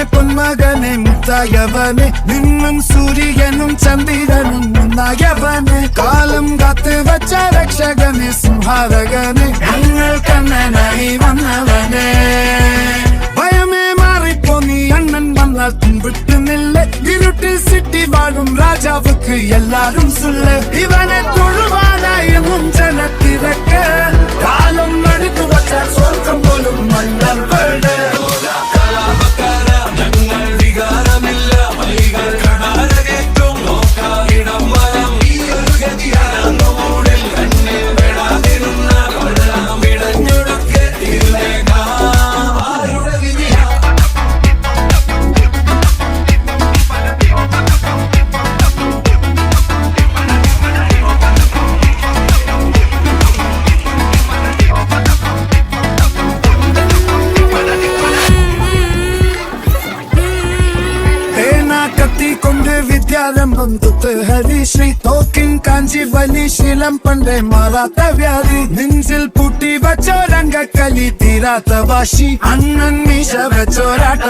வீட்டின் நன்மகனே பொன்மகனே முத்தாயவனே நின்னும் சூரியனும் சந்திரனும் முன்னாயவனே. காலம் காத்து வச்ச ரக்ஷகனே சிம்ஹாரகனே எங்கள் கண்ணனாய் வந்தவனே. பயமே மாறிப்போ நீ அண்ணன் வந்தால் பின்விட்டு நில்ல. இருட்டு சிட்டி வாழும் ராஜாவுக்கு எல்லாரும் சொல்ல. இவனை தொழுவானாயும் വിദ്യാരംഭം തുത്ത് ഹരിശ്രീ തോക്കിൻ കാഞ്ചി വലി ശീലം പണ്ടേ മാറാത്ത വ്യാധി. നെഞ്ചിൽ പൂട്ടി വച്ചോരംഗക്കലി തീരാത്ത വാശി. അണ്ണൻ മീശ വെച്ചോരാട്ട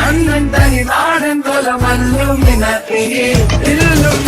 அண்ணன் தனி நாடன் போல மல்லுமினத்தி Illuminati,